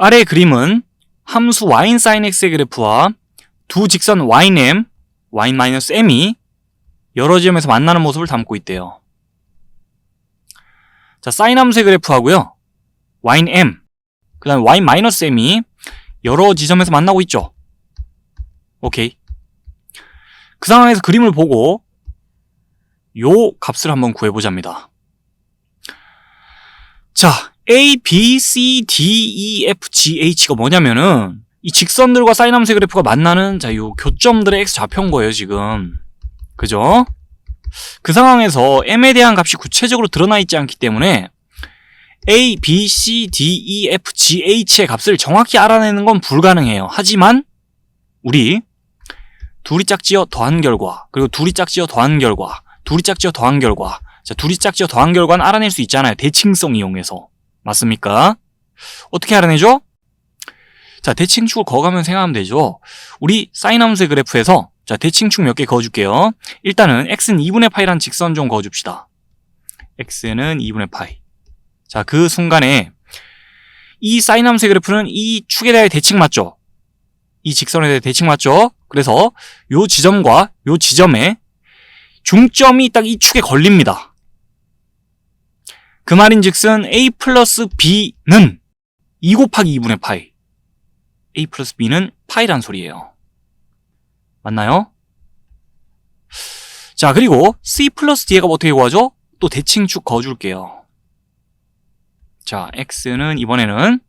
아래 그림은 함수 y sin x의 그래프와 두 직선 ym, y-m이 여러 지점에서 만나는 모습을 담고 있대요. 자, 사인 함수의 그래프하고요. ym, 그 다음에 y-m이 여러 지점에서 만나고 있죠. 오케이. 그 상황에서 그림을 보고 요 값을 한번 구해보자입니다. 자, A, B, C, D, E, F, G, H가 뭐냐면은 이 직선들과 사인 함수의 그래프가 만나는 자, 요 교점들의 x 좌표인 거예요, 지금. 그죠? 그 상황에서 m에 대한 값이 구체적으로 드러나 있지 않기 때문에 a, b, c, d, e, f, g, h의 값을 정확히 알아내는 건 불가능해요. 하지만 우리 둘이 짝지어 더한 결과 그리고 둘이 짝지어 더한 결과 둘이 짝지어 더한 결과 자, 둘이 짝지어 더한 결과는 알아낼 수 있잖아요. 대칭성 이용해서. 맞습니까? 어떻게 알아내죠? 자, 대칭축을 거가면 생각하면 되죠. 우리 사인 함수의 그래프에서 자, 대칭축 몇 개 그어줄게요. 일단은 x는 2분의 파이란 직선 좀 그어줍시다. x는 2분의 파이. 자, 그 순간에 이 사인 함수의 그래프는 이 축에 대해 대칭 맞죠? 이 직선에 대해 대칭 맞죠? 그래서 요 지점과 요 지점에 중점이 딱 이 축에 걸립니다. 그 말인 즉슨 a 플러스 b는 2 곱하기 2분의 파이. a 플러스 b는 파이란 소리예요. 맞나요? 자, 그리고 c 플러스 d가 어떻게 구하죠? 또 대칭축 그어줄게요. 자, x는 이번에는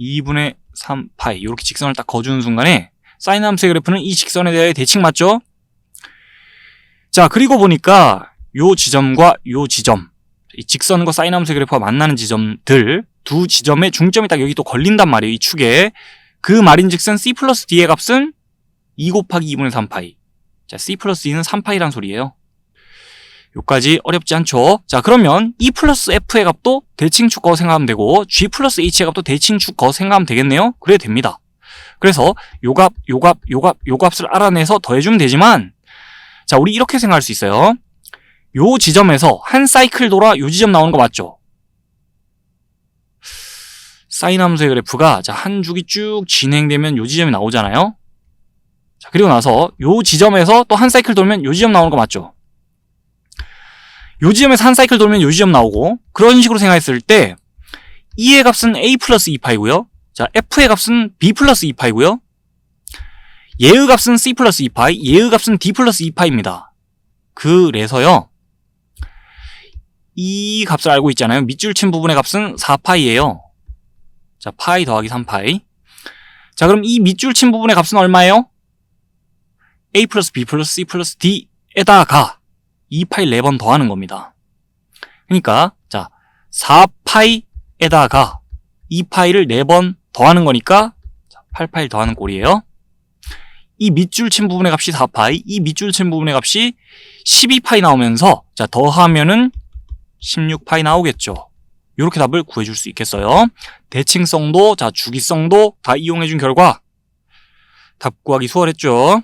2분의 3 파이 이렇게 직선을 딱 그어주는 순간에 사인 함수의 그래프는 이 직선에 대해 대칭 맞죠? 자, 그리고 보니까 요 지점과 요 지점 이 직선과 사인 함수의 그래프가 만나는 지점들 두 지점의 중점이 딱 여기 또 걸린단 말이에요. 이 축에. 그 말인즉슨 c 플러스 d의 값은 2 곱하기 2분의 3파이. 자, c 플러스 d는 3파이란 소리예요. 요까지 어렵지 않죠? 자, 그러면 e 플러스 f의 값도 대칭 축 거 생각하면 되고 g 플러스 h의 값도 대칭 축 거 생각하면 되겠네요? 그래 됩니다. 그래서 요 값, 요 값, 요 값, 요 값을 알아내서 더해주면 되지만 자, 우리 이렇게 생각할 수 있어요. 요 지점에서 한 사이클 돌아 요 지점 나오는 거 맞죠? 사인 함수의 그래프가 자, 한 주기 쭉 진행되면 요 지점이 나오잖아요. 자, 그리고 나서 요 지점에서 또 한 사이클 돌면 요 지점 나오는 거 맞죠? 요 지점에서 한 사이클 돌면 요 지점 나오고 그런 식으로 생각했을 때 E의 값은 A 플러스 2파이고요. 자, F의 값은 B 플러스 2파이고요. 얘의 값은 C 플러스 2파이, 얘의 값은 D 플러스 2파입니다. 그래서요. 이 값을 알고 있잖아요. 밑줄 친 부분의 값은 4파이예요. 자, 파이 더하기 3파이. 자, 그럼 이 밑줄 친 부분의 값은 얼마예요? A 플러스 B 플러스 C 플러스 D에다가 2파이 4번 더하는 겁니다. 그러니까 자 4파이에다가 2파이를 4번 더하는 거니까 8파이 더하는 꼴이에요. 이 밑줄 친 부분의 값이 4파이, 이 밑줄 친 부분의 값이 12파이 나오면서 자 더하면은 16파이 나오겠죠. 이렇게 답을 구해줄 수 있겠어요. 대칭성도 자 주기성도 다 이용해준 결과 답 구하기 수월했죠.